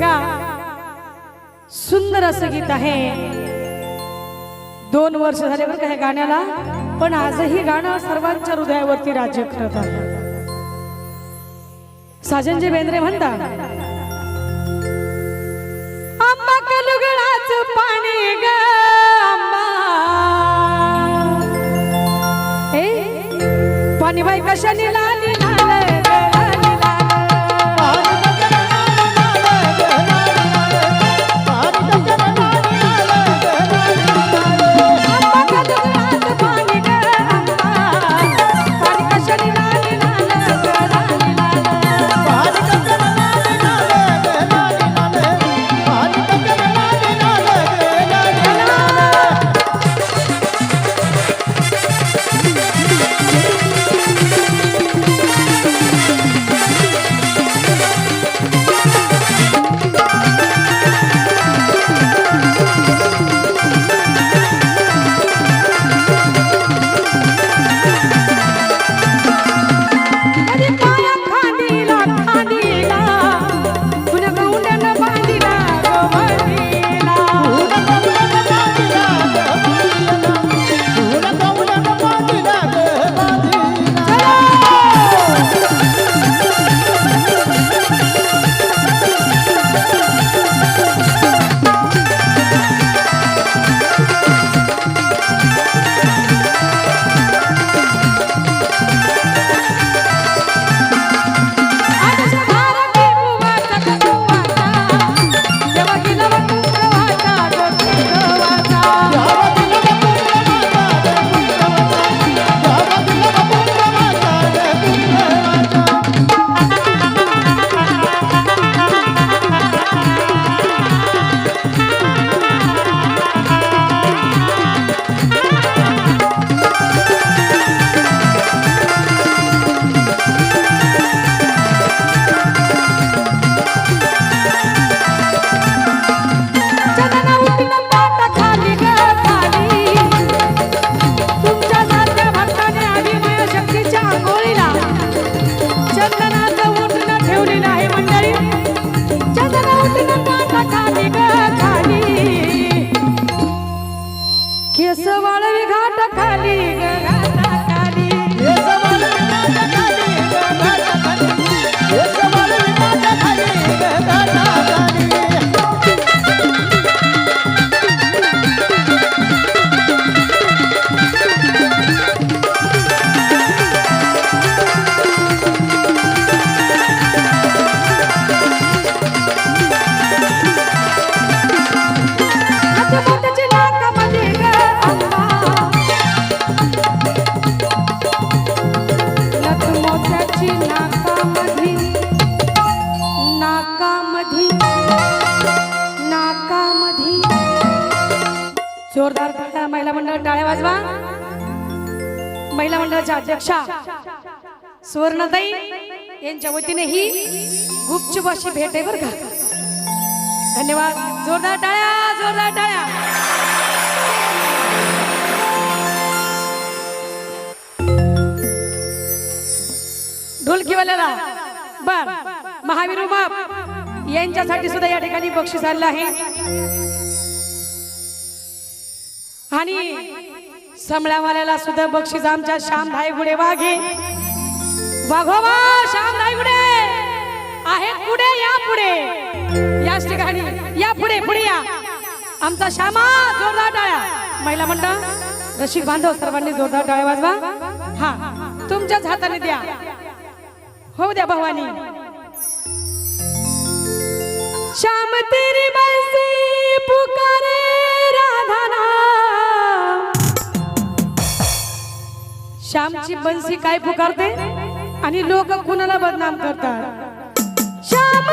बघा. सुंदर असं गीत आहे. दोन वर्ष झाले बरं का गाण्याला पण आजही गाणं सर्वांच्या हृदयावरती राज्य करत आहे. साजनजी बेंद्रे म्हणता आंबा कलुगडाच पाणी ग आंबा. ए पाणी बाई कशाने लाली जोरदार महिला मंडळ टाळ्या वाजवा. महिला मंडळाच्या अध्यक्षा सुवर्णताई यांच्या वतीने ही गुपचूप अशी भेट आहे बरं का धन्यवाद. जोरदार टाळ्या जोरदार टाळ्या. ढोलकीवाल्याला बर महावीर बाप यांच्यासाठी सुद्धा या ठिकाणी बक्षीस आलेलं आहे. आणि समळ्यावाल्याला सुद्धा बक्षीस आमच्या श्याम धायगुडे वाघे. वाघोबा श्याम धायगुडे आहेत पुढे या पुढे. याच ठिकाणी या पुढे पुढे या. आमचा श्यामा जोरदार टाळ्या. महिला मंडळ रसिक बांधव सर्वांनी जोरदार टाळ्या वाजवा. हा तुमच्याच हाताने द्या. हो द्या भवानी. श्याम तेरी बसी श्यामची बंसी काय पुकारते? आणि लोक कुणाला बदनाम करतात? श्याम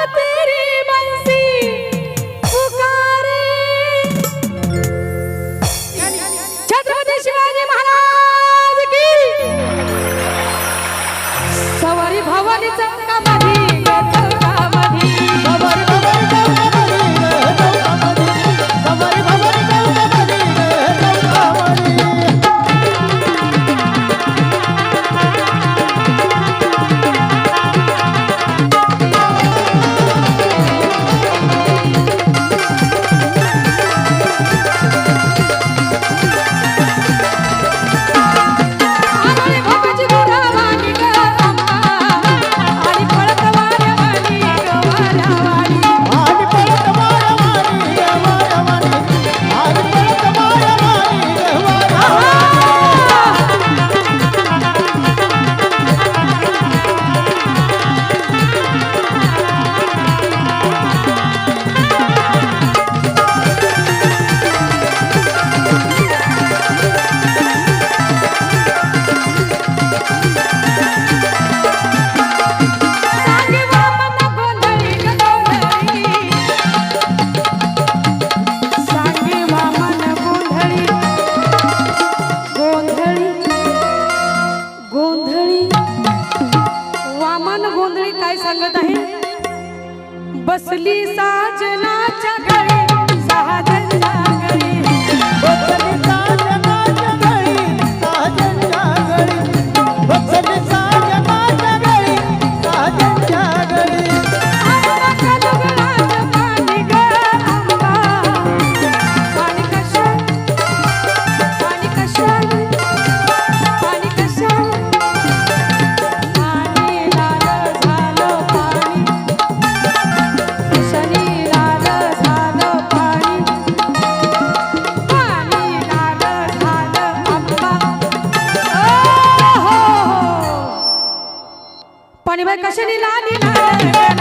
कशाने लाली